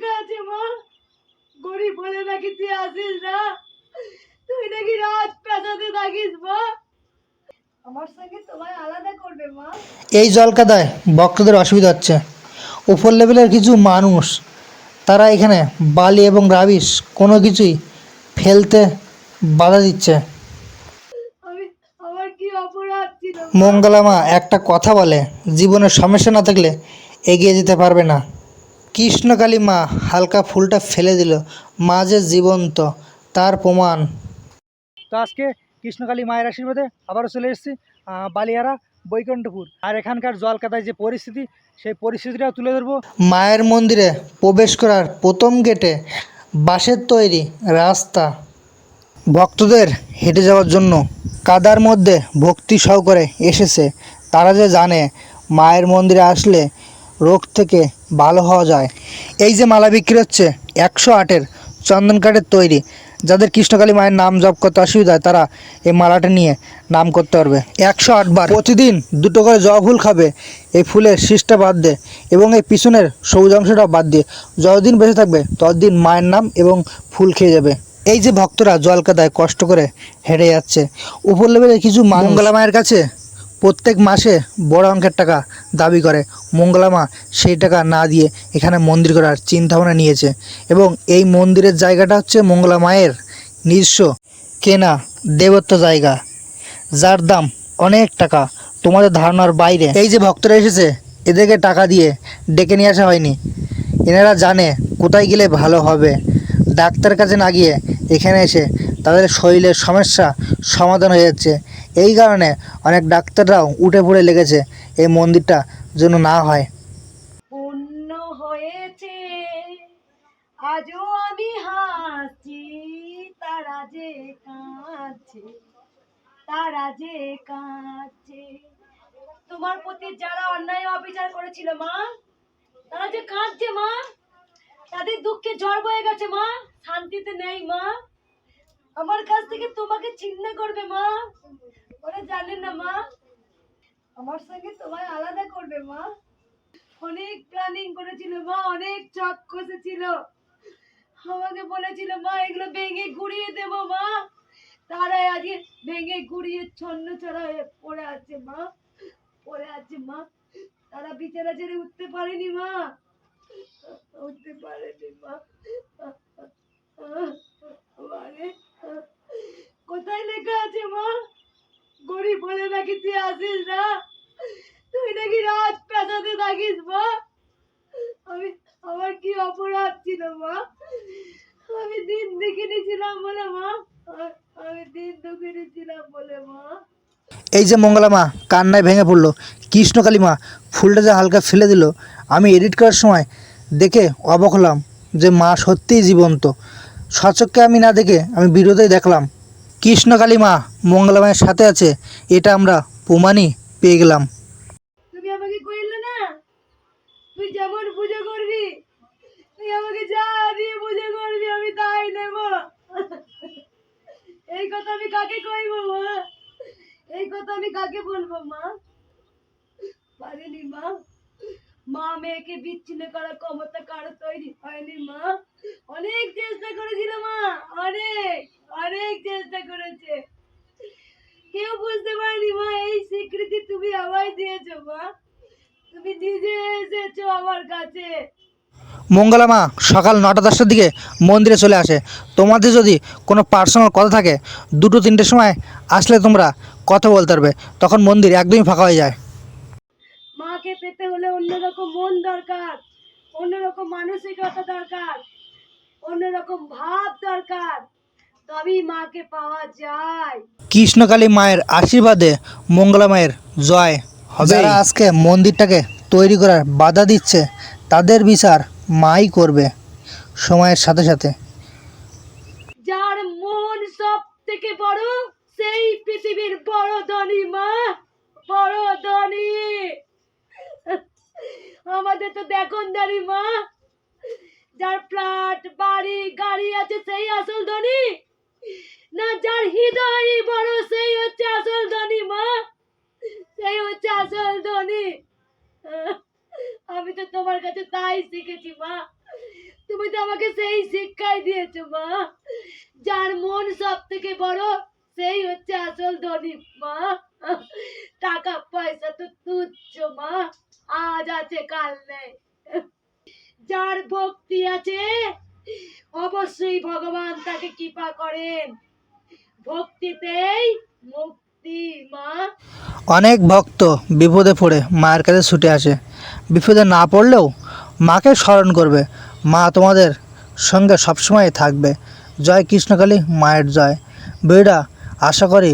লেখা আছে মা? গরিব বলে নাকি তুই আসিস না? তুই নাকি রাজ পেশাতে থাকিস মা? আমার সঙ্গে তোমায় আলাদা করবে মা। এই জলকাদায় ভক্তদের অসুবিধা হচ্ছে। উপর লেভেলের কিছু মানুষ তারা এখানে বালি এবং রাবিশ কোনো কিছুই ফেলতে বাধা দিচ্ছে। মঙ্গলামা একটা কথা বলে জীবনের সমস্যা না থাকলে এগিয়ে যেতে পারবে না। কৃষ্ণকালী মা হালকা ফুলটা ফেলে দিল মা যে জীবন্ত তার প্রমাণ। তো আজকে কৃষ্ণকালী মায়ের আশীর্বাদে আবারও চলে এসেছি বালিয়ারা বৈকুণ্ঠপুর। আর এখানকার জলকাতায় যে পরিস্থিতি সেই পরিস্থিতিটাও তুলে ধরবো। মায়ের মন্দিরে প্রবেশ করার প্রথম গেটে বাঁশের তৈরি রাস্তা। ভক্তদের হেঁটে যাওয়ার জন্য কাদার মধ্যে ভক্তি সহকারে এসেছে। তারা যে জানে মায়ের মন্দিরে আসলে রোগ থেকে ভালো হওয়া যায়। এই যে মালা বিক্রি হচ্ছে একশো আটের চন্দন কাঠের তৈরি যাদের কৃষ্ণকালী মায়ের নাম জপ করতে অসুবিধা হয় তারা এই মালাটা নিয়ে নাম করতে পারবে। একশো আটবার প্রতিদিন দুটো করে জবা ফুল খাবে এই ফুলের শীষটা বাদ দিয়ে এবং এই পিছনের সবুজ অংশটাও বাদ দিয়ে যতদিন বেঁচে থাকবে ততদিন মায়ের নাম এবং ফুল খেয়ে যাবে। এই যে ভক্তরা জলকাদায় কষ্ট করে হেঁটে যাচ্ছে উপর লেভেলের কিছু মঙ্গলা মায়ের কাছে প্রত্যেক মাসে বড় অঙ্কের টাকা দাবি করে। মঙ্গলা মা সেই টাকা না দিয়ে এখানে মন্দির করার চিন্তাভাবনা নিয়েছে এবং এই মন্দিরের জায়গাটা হচ্ছে মঙ্গলা মায়ের নিজস্ব কেনা দেবত্ব জায়গা, যার দাম অনেক টাকা। তোমাদের ধারণার বাইরে। এই যে ভক্তরা এসেছে, এদেরকে টাকা দিয়ে ডেকে নিয়ে আসা হয়নি। এনারা জানে কোথায় গেলে ভালো হবে। ডাক্তার কাছে না গিয়ে এখানে এসে তাদের শরীরের সমস্যা সমাধান হয়ে যাচ্ছে। এই কারণে অনেক ডাক্তাররাও উঠে পড়ে লেগেছে এই মন্দিরটা যেন না হয়। পূর্ণ হয়েছে। আজও আমি হাসছি, তারা যে কাঁদছে, তারা যে কাঁদছে। তোমার প্রতি যারা অন্যায় অবিচার করেছিল মা, তারা যে কাঁদছে মা, তাদের দুঃখে জ্বর বয়ে গেছে মা, শান্তিতে নেই মা। আমার কাছ থেকে তোমাকে ছিন্ন করবে মা। ওরা জানে না মা। আমার সঙ্গে তোমায় আলাদা করবে মা। অনেক প্ল্যানিং করেছিল মা, অনেক চক কষেছিল। আমাকে বলেছিল, মা, এগুলো ভেঙে গুড়িয়ে দেবো মা। তারাই আজকে ভেঙে গুড়িয়ে ছন্ন ছড়া হয়ে পড়ে আছে মা। পড়ে আছে মা। তারা বিচারা ছেড়ে উঠতে পারেনি মা। উঠতে পারেনি মা। মানে কোথায় লেখা আছে মা? গরিব বলে নাকি তুই আসিস না? তুই নাকি রাজ পেশাতে থাকিস মা? আমি, আমার কি অপরাধ ছিল মা? আমি দিন দেখিনি ছিলাম বলে মা। আমি দিন দুঃখিনী ছিলাম বলে মা। এই যে মঙ্গলা মা, কান্নায় ভেঙে পড়ল। কৃষ্ণকালী মা, ফুলটা যে হালকা ফেলে দিল, আমি এডিট করার সময় দেখে অবাক হলাম যে মা সত্যিই জীবন্ত। সচক্ষে আমি না দেখে আমি ভিডিওতেই দেখলাম। কৃষ্ণকালী মা মঙ্গলা মায়ের সাথে আছে, এটা আমরা প্রমাণই পেয়ে গেলাম। আমাকে কইলে না? তুই যেমন করবি, তুই আমাকে যা দিয়ে করবি, আমি তাই এই কথা আমি কাকে মা? এই কথা আমি কাকে বলব, মা? মা। মা মেয়েকে বিচ্ছিন্ন করার ক্ষমতা কারও তৈরি হয়নি, মা। অনেক চেষ্টা করেছিল মা অনেক অনেক চেষ্টা করেছে। কেউ বুঝতে পারেনি মা এই স্বীকৃতি তুমি আমায় দিয়েছ মা। তুমি নিজে এসেছ আমার কাছে। মঙ্গলা মা সকাল নটা দশটার দিকে মন্দিরে চলে আসে। তোমাদের যদি কোনো পার্সোনাল কথা থাকে দুটো তিনটের সময় আসলে তোমরা কথা বলতে পারবে। তখন মন্দির একদমই ফাঁকা হয়ে যায়। মাকে পেতে হলে অন্যরকম মন দরকার অন্যরকম মানসিকতা দরকার। অন্যরকম ভাব দরকার। তবেই মাকে পাওয়া যায়। কৃষ্ণকালী মায়ের আশীর্বাদে মঙ্গলা মায়ের জয় হবে। যারা আজকে মন্দিরটাকে তৈরি করার বাধা দিচ্ছে তাদের বিচার মাই করবে সময়ের সাথে সাথে। যার মন সব থেকে বড় সেই পৃথিবীর বড় ধনী মা বড় ধনী। আমাদের তো দেখুন দেখনদারি মা। যার ফ্ল্যাট, বাড়ি, গাড়ি আছে, সেই আসল ধনী। না, যার হৃদয় বড়, সেই হচ্ছে আসল ধনী, মা। সেই হচ্ছে আসল ধনী। আমি তো তোমার কাছে তাই শিখেছি, মা। তুমি তো আমাকে সেই শিক্ষাই দিয়েছ, মা। যার মন সব থেকে বড়, সেই হচ্ছে আসল ধনী, মা। টাকা, পয়সা তো তুচ্ছ, মা। আজ আছে, কাল নেই। যার ভক্তি আছে, অবশ্যই ভগবান তাকে কৃপা করেন। ভক্তিতেই মুক্তি মা। অনেক ভক্ত বিপদে পড়ে মায়ের কাছে ছুটে আসে। বিপদে না পড়লেও মাকে স্মরণ করবে। মা তোমাদের সঙ্গে সবসময় থাকবে। জয় কৃষ্ণকালী মায়ের জয়। বেড়া আশা করি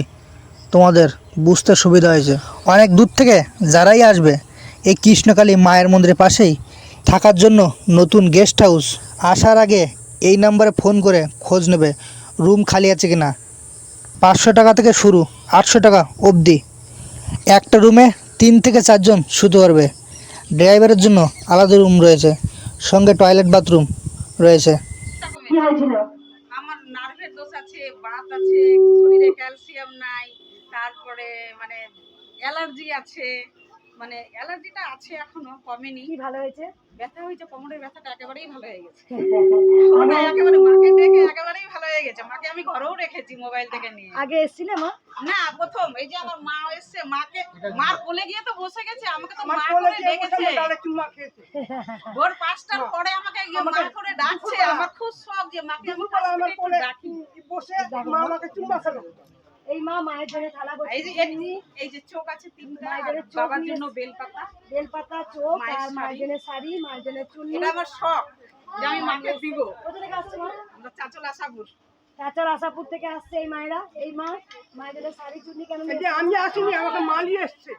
তোমাদের বুঝতে সুবিধা হয়েছে। অনেক দূর থেকে যারাই আসবে, এই কৃষ্ণকালী মায়ের মন্দিরের পাশেই থাকার জন্য নতুন গেস্ট হাউস আসার আগে এই নাম্বারে ফোন করে খোঁজ নেবে রুম খালি আছে কিনা। পাঁচশো টাকা থেকে শুরু আটশো টাকা অবধি। একটা রুমে তিন থেকে চারজন শুতে পারবে। ড্রাইভারের জন্য আলাদা রুম রয়েছে সঙ্গে টয়লেট বাথরুম রয়েছে। আমার নার্ভের দোষ আছে বাত আছে শরীরে ক্যালসিয়াম নাই তারপরে মানে অ্যালার্জি আছে মানে অ্যালার্জিটা আছে এখনও কমেনি। ভালো হয়েছে? ব্যথা হয়েছে কোমরের ব্যথাটা একেবারেই ভালো হয়ে গেছে। মানে একেবারে মাকে দেখে একেবারেই ভালো হয়ে গেছে। মাকে আমি ঘরেও রেখেছি মোবাইল থেকে নিয়ে। আগে এসছিলে মা? না প্রথম। এই যে আমার মা এসছে মাকে মার কোলে গিয়ে তো বসে গেছে আমাকে তো মা করে ডেকেছে। ভোর পাঁচটার পরে আমাকে গিয়ে মা করে ডাকছে। আমার খুব শখ যে মাকে আমি কাছ থেকে একটু ডাকি এই মা মায়ের জন্য থালা এই যে বসিয়ে এই- যে চোখ আছে তিনটা মায়ের চোখ বাবার নিয়ে জন্য বেলপাতা। বেলপাতা চোখ আর মায়ের জন্য শাড়ি মায়ের জন্য চুন্নি। এটা আমার শখ যে আমি মাকে দিব। কোথা থেকে আসছে মা? আমরা চাচল আশাপুর। চাচার আশাপুর থেকে আসছে এই মায়েরা। এই মা মায়ের জন্য শাড়ি চুন্নি কেন এই যে আমি আসিনি আমাকে মালি এসছে।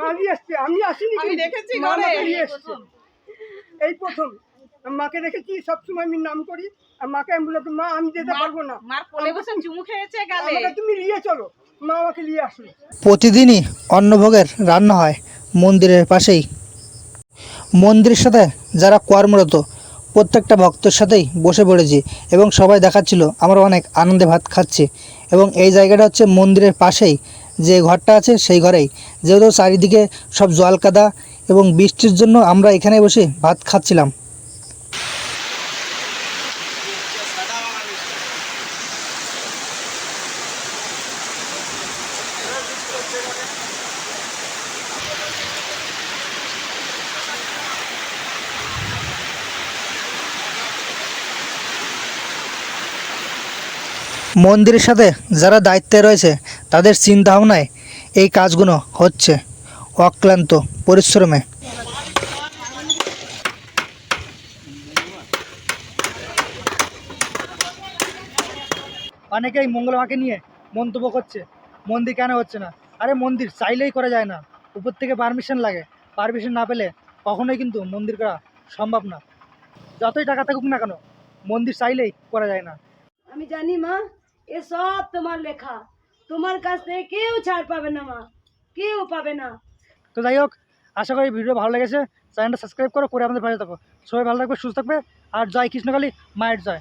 মালি এসছে আমি আসিনি আমি দেখেছি ঘরে এই প্রথম। মাকে দেখেছি সবসময় আমি নাম করি? আর মাকে আমি বললাম মা আমি যেতে পারব না। মার কোলে বসে চুমু খেয়েছে গালে। আমাকে তুমি নিয়ে চলো। মা আমাকে নিয়ে আসলো। প্রতিদিনই অন্নভোগের রান্না হয় মন্দিরের পাশেই। মন্দিরের সাথে যারা কর্মরত প্রত্যেকটা ভক্তের সাথেই বসে পড়েছি এবং সবাই দেখাচ্ছিল আমরা অনেক আনন্দে ভাত খাচ্ছি। এবং এই জায়গাটা হচ্ছে মন্দিরের পাশেই যে ঘরটা আছে সেই ঘরেই। যেহেতু চারিদিকে সব জল কাদা এবং বৃষ্টির জন্য আমরা এখানে বসে ভাত খাচ্ছিলাম। মন্দিরের সাথে যারা দায়িত্বে রয়েছে, তাদের চিন্তা ভাবনায় এই কাজগুলো হচ্ছে অক্লান্ত পরিশ্রমে। অনেকেই মঙ্গলমাকে নিয়ে মন্তব্য করছে, মন্দির কেন হচ্ছে না? আরে মন্দির চাইলেই করা যায় না, উপর থেকে পারমিশন লাগে। পারমিশন না পেলে কখনোই কিন্তু মন্দির করা সম্ভব না। যতই টাকা থাকুক না কেন, মন্দির চাইলেই করা যায় না। আমি জানি মা এ সব তোমার লেখা। তোমার কাছ থেকে কেউ ছাড় পাবে না, মা। কেউ পাবে না। তো যাই হোক, আশা করি ভিডিও ভালো লেগেছে। চ্যানেলটা সাবস্ক্রাইব করো, করে আমাদের ভালো থাকো। সবাই ভালো থাকবে, সুস্থ থাকবে। আর জয় কৃষ্ণকালী, মায়ের জয়।